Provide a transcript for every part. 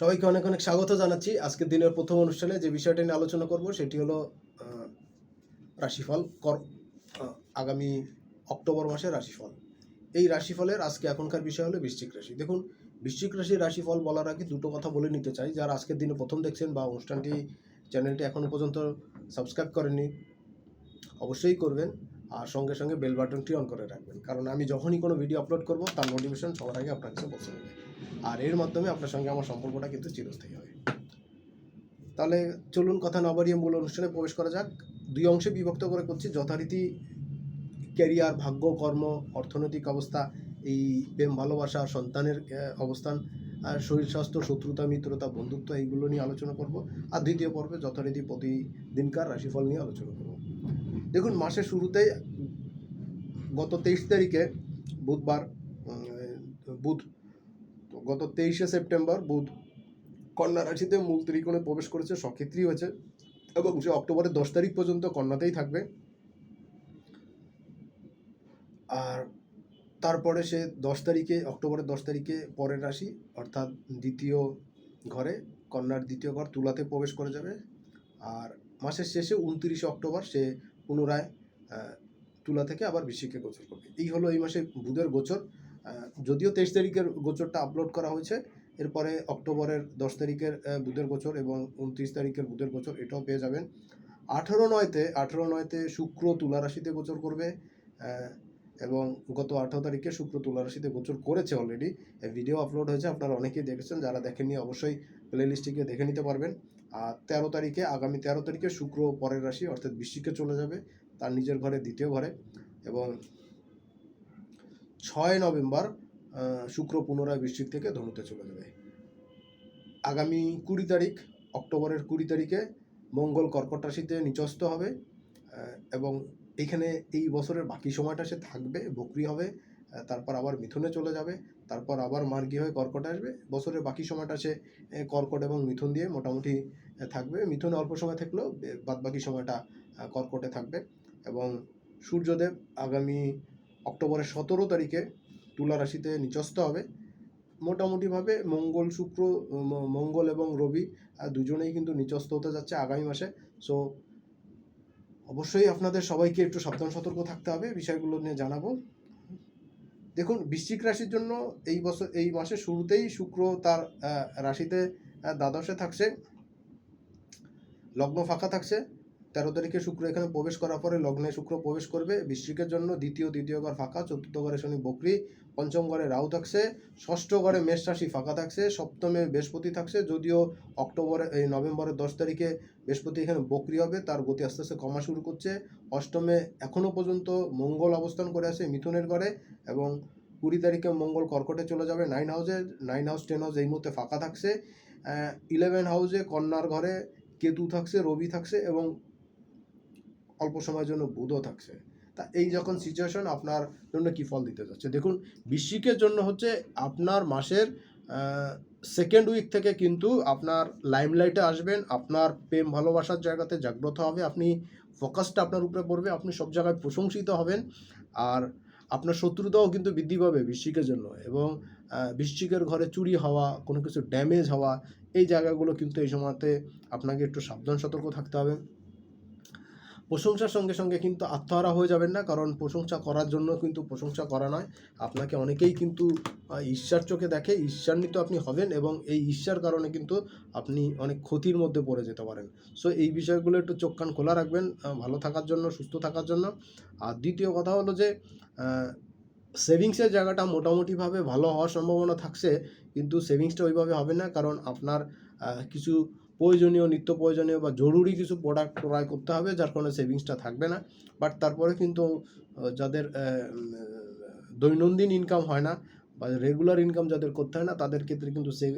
সবাইকে অনেক অনেক স্বাগত জানাচ্ছি। আজকের দিনের প্রথম অনুষ্ঠানে যে বিষয়টা নিয়ে আলোচনা করব, সেটি হলো রাশিফল কর আগামী অক্টোবর মাসের রাশিফল। এই রাশিফলের আজকে এখনকার বিষয় হলো বৃশ্চিক রাশি। দেখুন, বৃশ্চিক রাশির রাশিফল বলার আগে দুটো কথা বলে নিতে চাই। যারা আজকের দিনে প্রথম দেখছেন বা অনুষ্ঠানটি, চ্যানেলটি এখনও পর্যন্ত সাবস্ক্রাইব করেননি, অবশ্যই করবেন আর সঙ্গে সঙ্গে বেল বাটনটি অন করে রাখবেন। কারণ আমি যখনই কোনো ভিডিও আপলোড করব, তার নোটিফিকেশন সবার আগে আপনার কাছে পৌঁছে যাবে। আর এর মাধ্যমে আপনার সঙ্গে আমার সম্পর্কটা কিন্তু চিরস্থায়ী হবে। তাহলে চলুন কথা না বাড়িয়ে মূল অনুষ্ঠানে প্রবেশ করা যাক। দুই অংশে বিভক্ত করে করছি যথারীতি ক্যারিয়ার, ভাগ্য, কর্ম, অর্থনৈতিক অবস্থা, এই প্রেম, ভালোবাসা, সন্তানের অবস্থান, আর শরীর স্বাস্থ্য, শত্রুতা, মিত্রতা, বন্ধুত্ব, এইগুলো নিয়ে আলোচনা করব। আর দ্বিতীয় পর্বে যথারীতি প্রতিদিনকার রাশিফল নিয়ে আলোচনা করব। দেখুন, মাসের শুরুতেই গত তেইশ তারিখে বুধবার বুধ গত তেইশে সেপ্টেম্বর বুধ কন্যা রাশিতে মূল ত্রিকোণে প্রবেশ করেছে সক্ষেত্রী হয়েছে এবং সে অক্টোবরের দশ তারিখ পর্যন্ত কন্যাতেই থাকবে। আর তারপরে সে দশ তারিখে, অক্টোবরের দশ তারিখে পরের রাশি অর্থাৎ দ্বিতীয় ঘরে, কন্যার দ্বিতীয় ঘর তুলাতে প্রবেশ করে যাবে। আর মাসের শেষে উনত্রিশে অক্টোবর সে পুনরায় তুলা থেকে আবার বৃশ্চিকে গোচর করবে। এই হলো এই মাসে বুধের গোচর। যদিও তেইশ তারিখের গোচরটা আপলোড করা হয়েছে, এরপরে অক্টোবরের দশ তারিখের বুধের গোচর এবং উনত্রিশ তারিখের বুধের গোচর এটাও পেয়ে যাবেন। আঠেরো নয়তে আঠেরো নয়তে শুক্র তুলা রাশিতে গোচর করবে এবং গত আঠেরো তারিখে শুক্র তুলা রাশিতে গোচর করেছে অলরেডি ভিডিও আপলোড হয়েছে, আপনারা অনেকেই দেখেছেন, যারা দেখেননি অবশ্যই প্লে লিস্টটিকে দেখে নিতে পারবেন। আর তেরো তারিখে, আগামী তেরো তারিখে শুক্র পরের রাশি, অর্থাৎ বৃশ্চিকে চলে যাবে, তার নিজের ঘরে দ্বিতীয় ঘরে, এবং ছয় নভেম্বর শুক্র পুনরায় বৃশ্চিক থেকে ধনুতে চলে যাবে। আগামী কুড়ি তারিখ, অক্টোবরের কুড়ি তারিখে মঙ্গল কর্কট রাশিতে নিচস্ত হবে এবং এইখানে এই বছরের বাকি সময়টা সে থাকবে, বকরি হবে তারপর আবার মিথুনে চলে যাবে, তারপর আবার মার্গী হয়ে কর্কট আসবে। বছরের বাকি সময়টা সে কর্কট এবং মিথুন দিয়ে মোটামুটি থাকবে। মিথুনে অল্প সময় থাকলেও বাদ বাকি সময়টা কর্কটে থাকবে এবং সূর্যদেব আগামী অক্টোবরের সতেরো তারিখে তুলা রাশিতে নিচস্ত হবে। মোটামুটিভাবে মঙ্গল, শুক্র মঙ্গল এবং রবি দুজনেই কিন্তু নিচস্ত হতে যাচ্ছে আগামী মাসে। সো অবশ্যই আপনাদের সবাইকে একটু সাবধান, সতর্ক থাকতে হবে, বিষয়গুলো নিয়ে জানাব। দেখুন, বৃশ্চিক রাশির জন্য এই বছর, এই মাসের শুরুতেই শুক্র তার রাশিতে দ্বাদশে থাকছে। লগ্ন ফাঁকা থাকছে। তেরো তারিখে শুক্র এখানে প্রবেশ করার পরে লগ্নে শুক্র প্রবেশ করবে। বৃশ্চিকের জন্য দ্বিতীয় তৃতীয় ঘর ফাঁকা, চতুর্থ ঘরে শনি বকরি, পঞ্চম ঘরে রাহু থাকছে, ষষ্ঠ ঘরে মেষ রাশি ফাঁকা থাকছে, সপ্তমে বৃহস্পতি থাকছে, যদিও অক্টোবরে, এই নভেম্বরের দশ তারিখে বৃহস্পতি এখানে বকরি হবে, তার গতি আস্তে আস্তে কমা শুরু করছে। অষ্টমে এখনও পর্যন্ত মঙ্গল অবস্থান করে আছে মিথুনের ঘরে এবং কুড়ি তারিখে মঙ্গল কর্কটে চলে যাবে নাইন হাউসে, নাইন হাউস, টেন হাউস এই মুহূর্তে ফাঁকা থাকছে। ইলেভেন হাউসে কন্যার ঘরে কেতু থাকছে, রবি থাকছে এবং অল্প সময়ের জন্য বুধও থাকছে। তা এই যখন সিচুয়েশন আপনার জন্য কি ফল দিতে যাচ্ছে? দেখুন, বৃশ্চিকের জন্য হচ্ছে আপনার মাসের সেকেন্ড উইক থেকে কিন্তু আপনার লাইমলাইটে আসবেন, আপনার প্রেম ভালোবাসার জায়গাতে জাগ্রত হবে, আপনি ফোকাসটা আপনার উপরে পড়বে, আপনি সব জায়গায় প্রশংসিত হবেন, আর আপনার শত্রুতাও কিন্তু বৃদ্ধি পাবে বৃশ্চিকের জন্য এবং বৃশ্চিকের ঘরে চুরি হওয়া, কোনো কিছু ড্যামেজ হওয়া, এই জায়গাগুলো কিন্তু এই সময়তে আপনাকে একটু সাবধান, সতর্ক থাকতে হবে। প্রশংসার সঙ্গে সঙ্গে কিন্তু আত্মহারা হয়ে যাবেন না, কারণ প্রশংসা করার জন্য কিন্তু প্রশংসা করা নয়। আপনাকে অনেকেই কিন্তু ঈর্ষার চোখে দেখে ঈর্ষান্বিত আপনি হবেন এবং এই ঈর্ষার কারণে কিন্তু আপনি অনেক ক্ষতির মধ্যে পড়ে যেতে পারেন। সো, এই বিষয়গুলো একটু চোখ কান খোলা রাখবেন ভালো থাকার জন্য, সুস্থ থাকার জন্য। আর দ্বিতীয় কথা হলো যে সেভিংসের জায়গাটা মোটামুটিভাবে ভালো হওয়ার সম্ভাবনা থাকছে, কিন্তু সেভিংসটা ওইভাবে হবে না, কারণ আপনার কিছু প্রয়োজনীয়, নিত্য প্রয়োজনীয় বা জরুরি কিছু প্রোডাক্ট ক্রয় করতে হবে, যার কারণে সেভিংসটা থাকবে না। বাট তারপরে কিন্তু যাদের দৈনন্দিন ইনকাম হয় না বা রেগুলার ইনকাম যাদের করতে হয় না, তাদের ক্ষেত্রে কিন্তু সে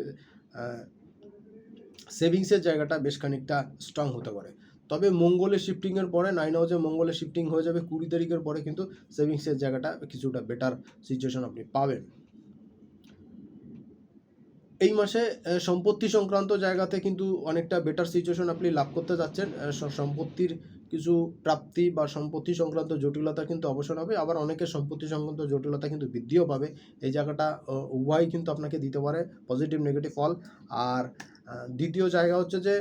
সেভিংসের জায়গাটা বেশ খানিকটা স্ট্রং হতে পারে। তবে মঙ্গলের শিফটিংয়ের পরে নাইন হাউসে মঙ্গলের শিফটিং হয়ে যাবে, কুড়ি তারিখের পরে কিন্তু সেভিংসের জায়গাটা কিছুটা বেটার সিচুয়েশন আপনি পাবেন। এই মাসে সম্পত্তি সংক্রান্ত জায়গাতে কিন্তু অনেকটা বেটার সিচুয়েশন আপনি লাভ করতে যাচ্ছেন। সম্পত্তির কিছু প্রাপ্তি বা সম্পত্তি সংক্রান্ত জটিলতা কিন্তু অবসর হবে। আবার অনেকের সম্পত্তি সংক্রান্ত জটিলতা কিন্তু বৃদ্ধিও পাবে। এই জায়গাটা উভয় কিন্তু আপনাকে দিতে পারে। পজিটিভ নেগেটিভ ফল। আর দ্বিতীয় জায়গা হচ্ছে যে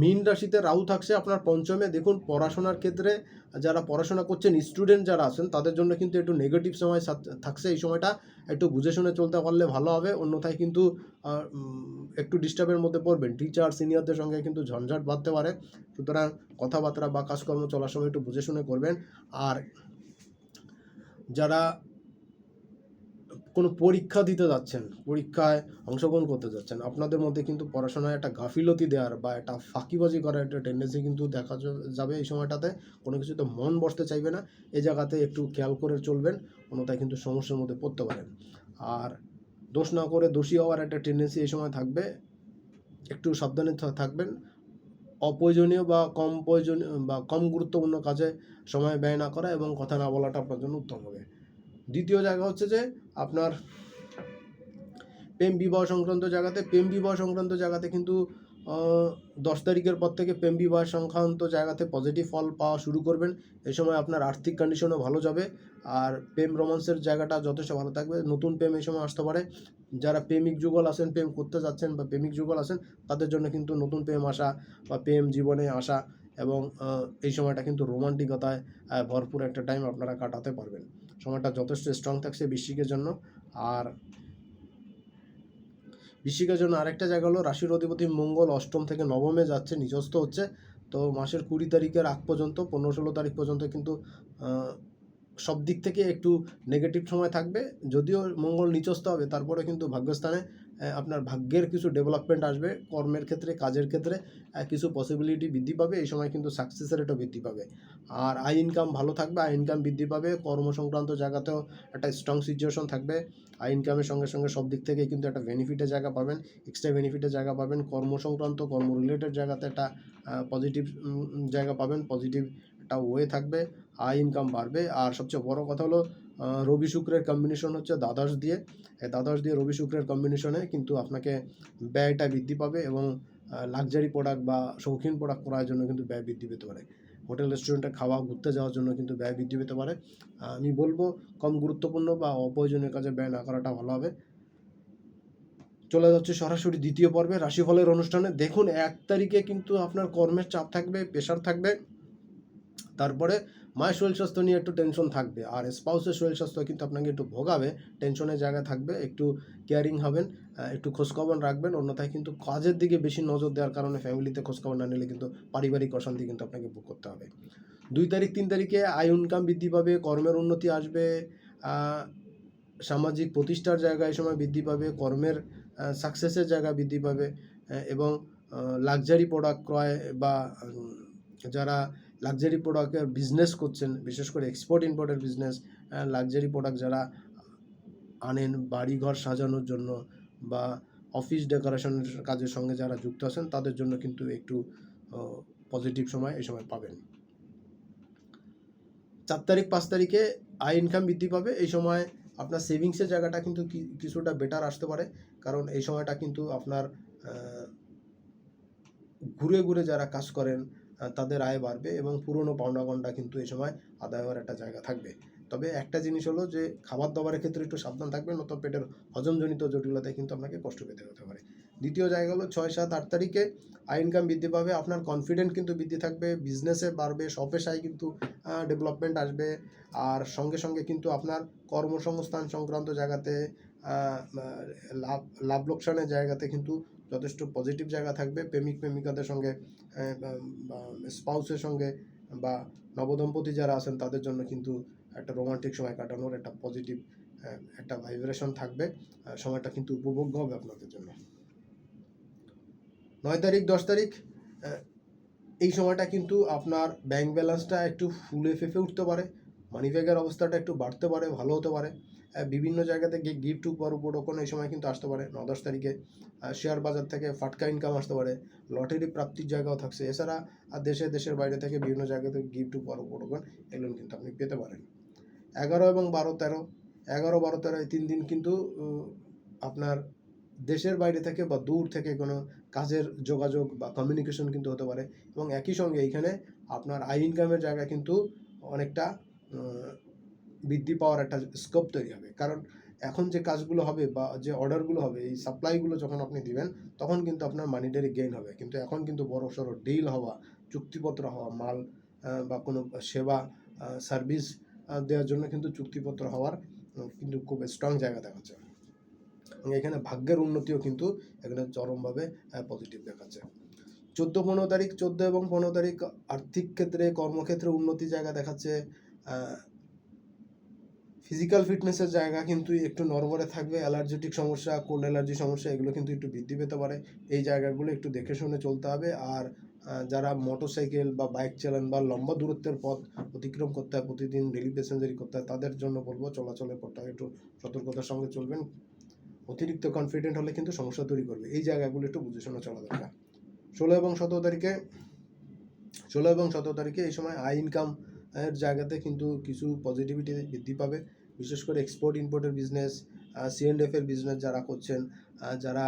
মীন রাশিতে রাহু থাকছে আপনার পঞ্চমে। দেখুন, পড়াশোনার ক্ষেত্রে যারা পড়াশোনা করছেন স্টুডেন্ট যারা আছেন, তাদের জন্য কিন্তু একটু নেগেটিভ সময় থাকছে এই সময়টা। একটু বুঝে শুনে চলতে পারলে ভালো হবে। অন্যথায় কিন্তু একটু ডিস্টার্বের মধ্যে পড়বেন। টিচার সিনিয়রদের সঙ্গে কিন্তু ঝঞ্ঝাট বাঁধতে পারে। সুতরাং কথাবার্তা বা কাজকর্ম চলার সময় একটু বুঝে শুনে করবেন। আর যারা কোনো পরীক্ষা দিতে যাচ্ছেন, পরীক্ষায় অংশগ্রহণ করতে যাচ্ছেন, আপনাদের মধ্যে কিন্তু পড়াশোনায় একটা গাফিলতি দেওয়ার বা একটা ফাঁকিবাজি করার একটা টেন্ডেন্সি কিন্তু দেখা যাবে এই সময়টাতে। কোনো কিছুতে মন বসতে চাইবে না এই জায়গাতে একটু খেয়াল করে চলবেন, অন্যথায় কিন্তু সমস্যার মধ্যে পড়তে পারেন। আর দোষ না করে দোষী হওয়ার একটা টেন্ডেন্সি এই সময় থাকবে, একটু সাবধানে থাকবেন। অপ্রয়োজনীয় বা কম প্রয়োজনীয় বা কম গুরুত্বপূর্ণ কাজে সময় ব্যয় না করা এবং কথা না বলাটা আপনার জন্য উত্তম হবে। দ্বিতীয় জায়গা হচ্ছে যে আপনার প্রেম বিবাহ সংক্রান্ত জায়গাতে, প্রেম বিবাহ সংক্রান্ত জায়গাতে কিন্তু দশ তারিখের পর থেকে প্রেম বিবাহ সংক্রান্ত জায়গাতে পজিটিভ ফল পাওয়া শুরু করবেন। এই সময় আপনার আর্থিক কন্ডিশনও ভালো যাবে আর প্রেম রোমান্সের জায়গাটা যথেষ্ট ভালো থাকবে। নতুন প্রেম এই সময় আসতে পারে। যারা প্রেমিক যুগল আছেন, প্রেম করতে যাচ্ছেন বা প্রেমিক যুগল আছেন, তাদের জন্য কিন্তু নতুন প্রেম আসা বা প্রেম জীবনে আসা এবং এই সময়টা কিন্তু রোমান্টিকতায় ভরপুর একটা টাইম আপনারা কাটাতে পারবেন। সময়টা যথেষ্ট স্ট্রং থাকছে বৃশ্চিকের জন্য। আর বৃশ্চিকের জন্য আরেকটা জায়গা হলো রাশির অধিপতি মঙ্গল অষ্টম থেকে নবমে যাচ্ছে, নিজস্থ হচ্ছে। তো মাসের কুড়ি তারিখের আগ পর্যন্ত, পনেরো ষোলো তারিখ পর্যন্ত কিন্তু সব দিক থেকে একটু নেগেটিভ সময় থাকবে। যদিও মঙ্গল নিচস্ত হবে তারপরে কিন্তু ভাগ্যস্থানে আপনার ভাগ্যের কিছু ডেভেলপমেন্ট আসবে, কর্মের ক্ষেত্রে, কাজের ক্ষেত্রে কিছু পসিবিলিটি বৃদ্ধি পাবে, এই সময় কিন্তু সাকসেস রেটও বৃদ্ধি পাবে। আর আই ইনকাম ভালো থাকবে আই ইনকাম বৃদ্ধি পাবে, কর্ম সংক্রান্ত জায়গাতেও একটা স্ট্রং সিচুয়েশন থাকবে। আই ইনকামের সঙ্গে সঙ্গে সব দিক থেকে কিন্তু একটা বেনিফিটের জায়গা পাবেন এক্সট্রা বেনিফিটের জায়গা পাবেন, কর্ম সংক্রান্ত, কর্ম রিলেটেড জায়গাতে একটা পজিটিভ জায়গা পাবেন পজিটিভ একটা ওয়ে থাকবে আয় ইনকাম বাড়বে। আর সবচেয়ে বড় কথা হলো রবি শুক্রের কম্বিনেশন হচ্ছে দ্বাদশ দিয়ে। এই দ্বাদশ দিয়ে রবি শুক্রের কম্বিনেশনে কিন্তু আপনাকে ব্যয়টা বৃদ্ধি পাবে এবং লাক্সারি প্রোডাক্ট বা শৌখিন প্রোডাক্ট করার জন্য কিন্তু ব্যয় বৃদ্ধি পেতে পারে। হোটেল রেস্টুরেন্টে খাওয়া, ঘুরতে যাওয়ার জন্য কিন্তু ব্যয় বৃদ্ধি পেতে পারে। আমি বলব কম গুরুত্বপূর্ণ বা অপ্রয়োজনীয় কাজে ব্যয় না করাটা ভালো হবে। চলে যাচ্ছে সরাসরি দ্বিতীয় পর্বে, রাশিফলের অনুষ্ঠানে। দেখুন, এক তারিখে কিন্তু আপনার কর্মের চাপ থাকবে প্রেশার থাকবে। তারপরে মায়ের শরীর স্বাস্থ্য নিয়ে একটু টেনশন থাকবে। আর স্পাউসের শরীর স্বাস্থ্য কিন্তু আপনাকে একটু ভোগাবে। টেনশনের জায়গায় থাকবে, একটু কেয়ারিং হবেন একটু খোঁজখবর রাখবেন। অন্যথায় কিন্তু কাজের দিকে বেশি নজর দেওয়ার কারণে ফ্যামিলিতে খোঁজখবর না নিলে কিন্তু পারিবারিক অশান্তি কিন্তু আপনাকে ভোগ করতে হবে। দুই তারিখ, তিন তারিখে আয় ইনকাম বৃদ্ধি পাবে, কর্মের উন্নতি আসবে সামাজিক প্রতিষ্ঠার জায়গা এই সময় বৃদ্ধি পাবে, কর্মের সাকসেসের জায়গা বৃদ্ধি পাবে এবং লাক্সারি প্রোডাক্ট ক্রয় বা যারা লাক্সারি প্রোডাক্টের বিজনেস করছেন, বিশেষ করে এক্সপোর্ট ইম্পোর্টের বিজনেস লাক্সারি প্রোডাক্ট যারা আনেন বাড়িঘর সাজানোর জন্য বা অফিস ডেকোরেশনের কাজের সঙ্গে যারা যুক্ত আছেন, তাদের জন্য কিন্তু একটু পজিটিভ সময় এই সময় পাবেন। চার তারিখ, পাঁচ তারিখে আয় ইনকাম বৃদ্ধি পাবে, এই সময় আপনার সেভিংসের জায়গাটা কিন্তু কিছুটা বেটার আসতে পারে, কারণ এই সময়টা কিন্তু আপনার ঘুরে ঘুরে যারা কাজ করেন তাদের আয় বাড়বে এবং পুরনো পাওনাগণটা কিন্তু এই সময় আদায় হওয়ার একটা জায়গা থাকবে। তবে একটা জিনিস হলো যে, খাবার দাবারের ক্ষেত্রে একটু সাবধান থাকবেন নয়তো পেটের হজমজনিত জটিলতায় কিন্তু আপনাকে কষ্ট পেতে হতে পারে। দ্বিতীয় জায়গা হলো ছয় সাত আট তারিখে আয় ইনকাম বৃদ্ধি পাবে, আপনার কনফিডেন্ট কিন্তু বৃদ্ধি থাকবে বিজনেসে বাড়বে স্বপেশায় কিন্তু ডেভেলপমেন্ট আসবে, আর সঙ্গে সঙ্গে কিন্তু আপনার কর্মসংস্থান সংক্রান্ত জায়গাতে লাভ লাভ লোকসানের জায়গাতে কিন্তু যথেষ্ট পজিটিভ জায়গা থাকবে। প্রেমিক, প্রেমিকাদের সঙ্গে স্পাউসের সঙ্গে বা নবদম্পতি যারা আছেন, তাদের জন্য কিন্তু একটা রোমান্টিক সময় কাটানোর একটা পজিটিভ একটা ভাইব্রেশন থাকবে। সময়টা কিন্তু উপভোগ্য হবে আপনাদের জন্য। নয় তারিখ, দশ তারিখ এই সময়টা কিন্তু আপনার ব্যাংক ব্যালেন্সটা একটু ফুলে ফেঁপে উঠতে পারে। মানি ব্যাগের অবস্থাটা একটু বাড়তে পারে, ভালো হতে পারে। বিভিন্ন জায়গা থেকে গিফট উপর উপরোপণ এই সময় কিন্তু আসতে পারে। ন দশ তারিখে শেয়ার বাজার থেকে ফাটকা ইনকাম আসতে পারে। লটারি প্রাপ্তির জায়গাও থাকছে। এছাড়া দেশে, দেশের বাইরে থেকে বিভিন্ন জায়গা থেকে গিফট উপর উপরোপণ এগুলো কিন্তু আপনি পেতে পারেন। এগারো এবং বারো, তেরো, এগারো, বারো, তেরো এই তিন দিন কিন্তু আপনার দেশের বাইরে থেকে বা দূর থেকে কোনো কাজের যোগাযোগ বা কমিউনিকেশন কিন্তু হতে পারে। এবং একই সঙ্গে এইখানে আপনার আই ইনকামের জায়গা কিন্তু অনেকটা বৃদ্ধি পাওয়ার একটা স্কোপ তৈরি হবে। কারণ এখন যে কাজগুলো হবে বা যে অর্ডারগুলো হবে, এই সাপ্লাইগুলো যখন আপনি দিবেন, তখন কিন্তু আপনার মানিটারি গেইন হবে। কিন্তু এখন কিন্তু বড় সড়ো ডিল হওয়া, চুক্তিপত্র হওয়া, মাল বা কোনো সেবা সার্ভিস দেওয়ার জন্য কিন্তু চুক্তিপত্র হওয়ার কিন্তু খুব স্ট্রং জায়গা দেখাচ্ছে। এখানে ভাগ্যের উন্নতিও কিন্তু এখানে চরমভাবে পজিটিভ দেখাচ্ছে। চোদ্দ, পনেরো তারিখ, চোদ্দ এবং পনেরো তারিখ আর্থিক ক্ষেত্রে, কর্মক্ষেত্রে উন্নতি জায়গা দেখাচ্ছে ফিজিক্যাল ফিটনেসের জায়গা কিন্তু একটু নরবরে থাকবে অ্যালার্জেটিক সমস্যা কোল্ড অ্যালার্জি সমস্যা, এগুলো কিন্তু একটু বৃদ্ধি পেতে পারে। এই জায়গাগুলো একটু দেখে শুনে চলতে হবে। আর যারা মোটরসাইকেল বা বাইক চালান বা লম্বা দূরত্বের পথ অতিক্রম করতে হয়, প্রতিদিন ডেলি প্যাসেঞ্জারি করতে হয়, তাদের জন্য বলব চলাচলের পথটা একটু সতর্কতার সঙ্গে চলবেন। অতিরিক্ত কনফিডেন্ট হলে কিন্তু সমস্যা তৈরি করবে। এই জায়গাগুলো একটু বুঝে শুনে চলা দরকার। ষোলো এবং সতেরো তারিখে, ষোলো এবং সতেরো তারিখে এই সময় আই ইনকাম এর জায়গাতে কিন্তু কিছু পজিটিভিটি বৃদ্ধি পাবে। বিশেষ করে এক্সপোর্ট ইম্পোর্টের বিজনেস সিএনএফ এর বিজনেস যারা করছেন যারা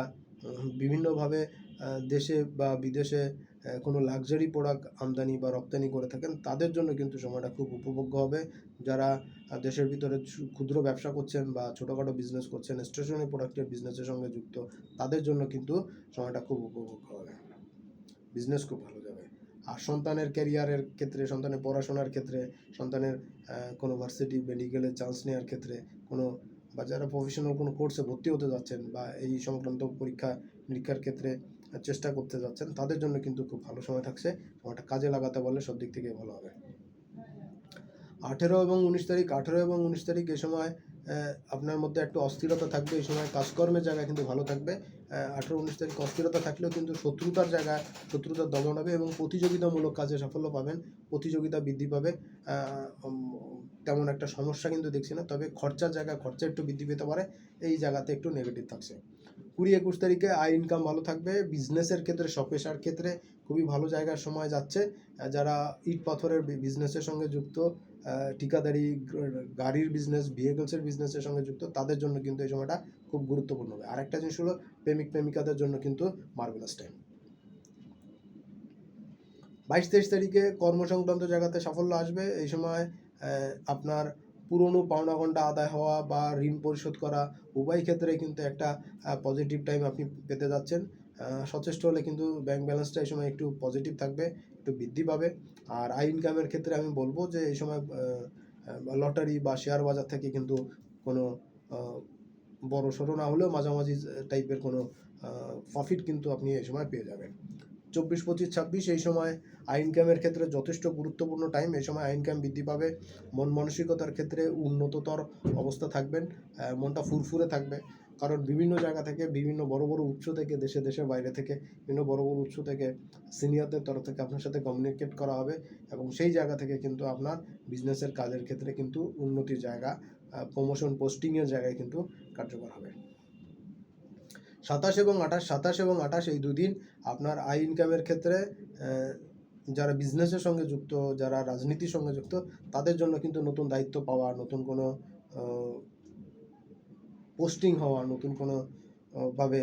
বিভিন্নভাবে দেশে বা বিদেশে কোনো লাক্সারি প্রোডাক্ট আমদানি বা রপ্তানি করে থাকেন, তাদের জন্য কিন্তু সময়টা খুব উপভোগ্য হবে। যারা দেশের ভিতরে ক্ষুদ্র ব্যবসা করছেন বা ছোটোখাটো বিজনেস করছেন স্টেশনারি প্রোডাক্টের বিজনেসের সঙ্গে যুক্ত, তাদের জন্য কিন্তু সময়টা খুব উপভোগ্য হবে। বিজনেস খুব ভালো যাবে। আর সন্তানের ক্যারিয়ারের ক্ষেত্রে, সন্তানের পড়াশোনার ক্ষেত্রে, সন্তানের কোনো ভার্সিটি মেডিকেলের চান্স নেওয়ার ক্ষেত্রে, কোনো বা যারা প্রফেশনাল কোনো কোর্সে ভর্তি হতে যাচ্ছেন বা এই সংক্রান্ত পরীক্ষা, নিরীক্ষার ক্ষেত্রে চেষ্টা করতে যাচ্ছেন, তাদের জন্য কিন্তু খুব ভালো সময় থাকছে। সময়টা কাজে লাগাতে পারলে সব দিক থেকে ভালো হবে। আঠেরো এবং উনিশ তারিখ, আঠেরো এবং উনিশ তারিখ এই সময় আপনার মধ্যে একটু অস্থিরতা থাকবে এই সময় কাজকর্মের জায়গা কিন্তু ভালো থাকবে। আঠেরো উনিশ তারিখ অস্থিরতা থাকলেও কিন্তু শত্রুতার জায়গায় শত্রুতার দমন হবে এবং প্রতিযোগিতামূলক কাজে সাফল্য পাবেন, প্রতিযোগিতা বৃদ্ধি পাবে। তেমন একটা সমস্যা কিন্তু দেখছি না, তবে খরচার জায়গায় খরচা একটু বৃদ্ধি পেতে পারে, এই জায়গাতে একটু নেগেটিভ থাকছে। কুড়ি একুশ তারিখে আয় ইনকাম ভালো থাকবে বিজনেসের ক্ষেত্রে সপেশার ক্ষেত্রে খুবই ভালো জায়গার সময় যাচ্ছে। যারা ইট পাথরের বিজনেসের সঙ্গে যুক্ত ঠিকাদারি, গাড়ির বিজনেস ভেহিকলসের বিজনেসের সঙ্গে যুক্ত, তাদের জন্য কিন্তু এই সময়টা খুব গুরুত্বপূর্ণ হবে। আর একটা জিনিস হলো প্রেমিক প্রেমিকাদের জন্য কিন্তু মার্ভেলাস টাইম বাইশ তেইশ তারিখে কর্মসংক্রান্ত জায়গাতে সাফল্য আসবে। এই সময় আপনার পুরনো পাওনা ঘণ্টা আদায় হওয়া বা ঋণ পরিশোধ করা উভয় ক্ষেত্রে কিন্তু একটা পজিটিভ টাইম আপনি পেতে যাচ্ছেন। সচেষ্ট হলে কিন্তু ব্যাংক ব্যালেন্সটা এই সময় একটু পজিটিভ থাকবে, একটু বৃদ্ধি পাবে। আর আই ইনকামের ক্ষেত্রে আমি বলব যে, এই সময় লটারি বা শেয়ার বাজার থেকে কিন্তু কোনো বড় সড়ো না হলেও মাঝামাঝি টাইপের কোনো প্রফিট কিন্তু আপনি এই সময় পেয়ে যাবেন। চব্বিশ, পঁচিশ, ছাব্বিশ এই সময় আই ইনকামের ক্ষেত্রে যথেষ্ট গুরুত্বপূর্ণ টাইম এই সময় আই ইনকাম বৃদ্ধি পাবে। মন মানসিকতার ক্ষেত্রে উন্নততর অবস্থা থাকবেন মনটা ফুরফুরে থাকবে। কারণ বিভিন্ন জায়গা থেকে, বিভিন্ন বড় বড় উৎস থেকে, দেশে দেশে বাইরে থেকে, বিভিন্ন বড় বড় উৎস থেকে সিনিয়রদের তরফ থেকে আপনার সাথে কমিউনিকেট করা হবে এবং সেই জায়গা থেকে কিন্তু আপনার বিজনেসের কাজের ক্ষেত্রে কিন্তু উন্নতির জায়গা প্রমোশন পোস্টিংয়ের জায়গায় কিন্তু কার্যকর হবে। সাতাশ এবং আঠাশ, সাতাশ এবং আঠাশ এই দুদিন আপনার আই ইনকামের ক্ষেত্রে যারা বিজনেসের সঙ্গে যুক্ত, যারা রাজনীতির সঙ্গে যুক্ত, তাদের জন্য কিন্তু নতুন দায়িত্ব পাওয়া, নতুন কোনো পোস্টিং হওয়া, নতুন কোনো ভাবে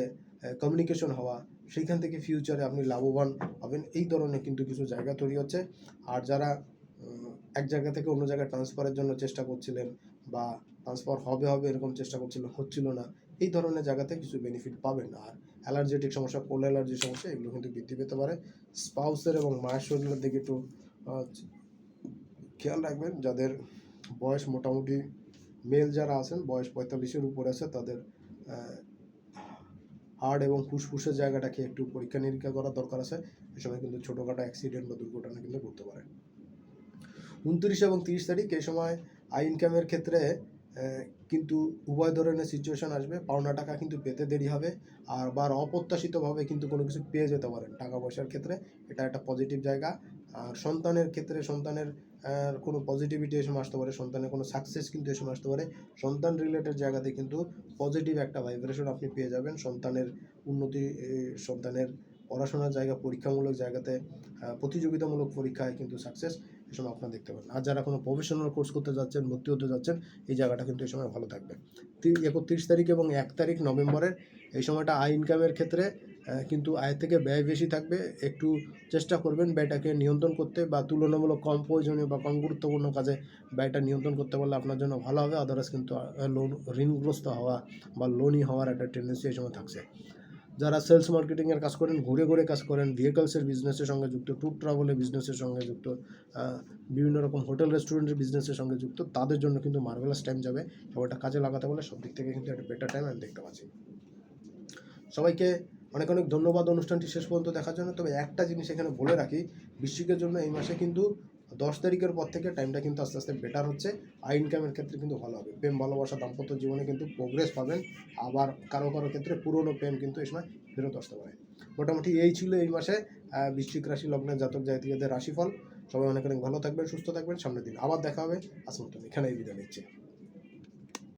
কমিউনিকেশন হওয়া, সেইখান থেকে ফিউচারে আপনি লাভবান হবেন। এই ধরনের কিন্তু কিছু জায়গা তৈরি হচ্ছে। আর যারা এক জায়গা থেকে অন্য জায়গায় ট্রান্সফারের জন্য চেষ্টা করছিলেন বা ট্রান্সফার হবে হবে এরকম চেষ্টা করছিলেন হচ্ছিল না। এই ধরনের জায়গাতে কিছু বেনিফিট পাবেন। আর অ্যালার্জেটিক সমস্যা কোল্ড অ্যালার্জির সমস্যা, এগুলো কিন্তু বৃদ্ধি পেতে পারে। স্পাউসের এবং মায়ের শরীরের দিকে একটু খেয়াল রাখবেন, যাদের বয়স মোটামুটি মেল যারা আছেন, বয়স পঁয়তাল্লিশের উপরে আছে, তাদের হার্ট এবং ফুসফুসের জায়গাটাকে একটু পরীক্ষা নিরীক্ষা করার দরকার আছে। এ সময় কিন্তু ছোটোখাটো অ্যাক্সিডেন্ট বা দুর্ঘটনা কিন্তু ঘটতে পারে। উনত্রিশ এবং তিরিশ তারিখ এই সময় আই ইনকামের ক্ষেত্রে কিন্তু উভয় ধরনের সিচুয়েশন আসবে। পাওনা টাকা কিন্তু পেতে দেরি হবে আর বার অপ্রত্যাশিতভাবে কিন্তু কোনো কিছু পেয়ে যেতে পারেন টাকা পয়সার ক্ষেত্রে। এটা একটা পজিটিভ জায়গা। আর সন্তানের ক্ষেত্রে সন্তানের কোনো পজিটিভিটি এসে আসতে পারে, সন্তানের কোনো সাকসেস কিন্তু এসে আসতে পারে। সন্তান রিলেটেড জায়গাতে কিন্তু পজিটিভ একটা ভাইব্রেশন আপনি পেয়ে যাবেন। সন্তানের উন্নতি সন্তানের পড়াশোনার জায়গা, পরীক্ষামূলক জায়গাতে প্রতিযোগিতামূলক পরীক্ষায় কিন্তু সাকসেস সময় আপনারা দেখতে পারেন। আর যারা কোনো প্রফেশনাল কোর্স করতে যাচ্ছেন, ভর্তি হতে যাচ্ছেন, এই জায়গাটা কিন্তু এই সময় ভালো থাকবে। একত্রিশ তারিখ এবং এক তারিখ নভেম্বরের এই সময়টা আয় ইনকামের ক্ষেত্রে কিন্তু আয় থেকে ব্যয় বেশি থাকবে। একটু চেষ্টা করবেন ব্যয়টাকে নিয়ন্ত্রণ করতে বা তুলনামূলক কম প্রয়োজনীয় বা কম গুরুত্বপূর্ণ কাজে ব্যয়টা নিয়ন্ত্রণ করতে পারলে আপনার জন্য ভালো হবে। আদারওয়াইজ কিন্তু লোন ঋণগ্রস্ত হওয়া বা লোনই হওয়ার একটা টেন্ডেন্সি এই সময় থাকছে। যারা সেলস মার্কেটিংয়ের কাজ করেন, ঘুরে ঘুরে কাজ করেন ভেহিকলসের বিজনেসের সঙ্গে যুক্ত, ট্যুর ট্রাভেলের বিজনেসের সঙ্গে যুক্ত বিভিন্ন রকম হোটেল রেস্টুরেন্টের বিজনেসের সঙ্গে যুক্ত, তাদের জন্য কিন্তু মার্ভেলাস টাইম যাবে। সময়টা কাজে লাগাতে পারলে সব দিক থেকে কিন্তু একটা বেটার টাইম আমি দেখতে পাচ্ছি। সবাইকে অনেক অনেক ধন্যবাদ অনুষ্ঠানটি শেষ পর্যন্ত দেখার জন্য। তবে একটা জিনিস এখানে বলে রাখি বৃশ্চিকের জন্য এই মাসে কিন্তু দশ তারিখের পর থেকে টাইমটা কিন্তু আস্তে আস্তে বেটার হচ্ছে। আর ইনকামের ক্ষেত্রে কিন্তু ভালো হবে। প্রেম, ভালোবাসা, দাম্পত্য জীবনে কিন্তু প্রোগ্রেস পাবেন। আবার কারও কারও ক্ষেত্রে পুরনো প্রেম কিন্তু এই সময় ফেরত আসতে পারে। মোটামুটি এই ছিল এই মাসে বৃশ্চিক রাশি লগ্নের জাতক, জাতিকাদের রাশিফল। সবাই অনেক অনেক ভালো থাকবেন, সুস্থ থাকবেন। সামনের দিন আবার দেখা হবে। আজ মতন এখানেই বিদায় নিচ্ছে।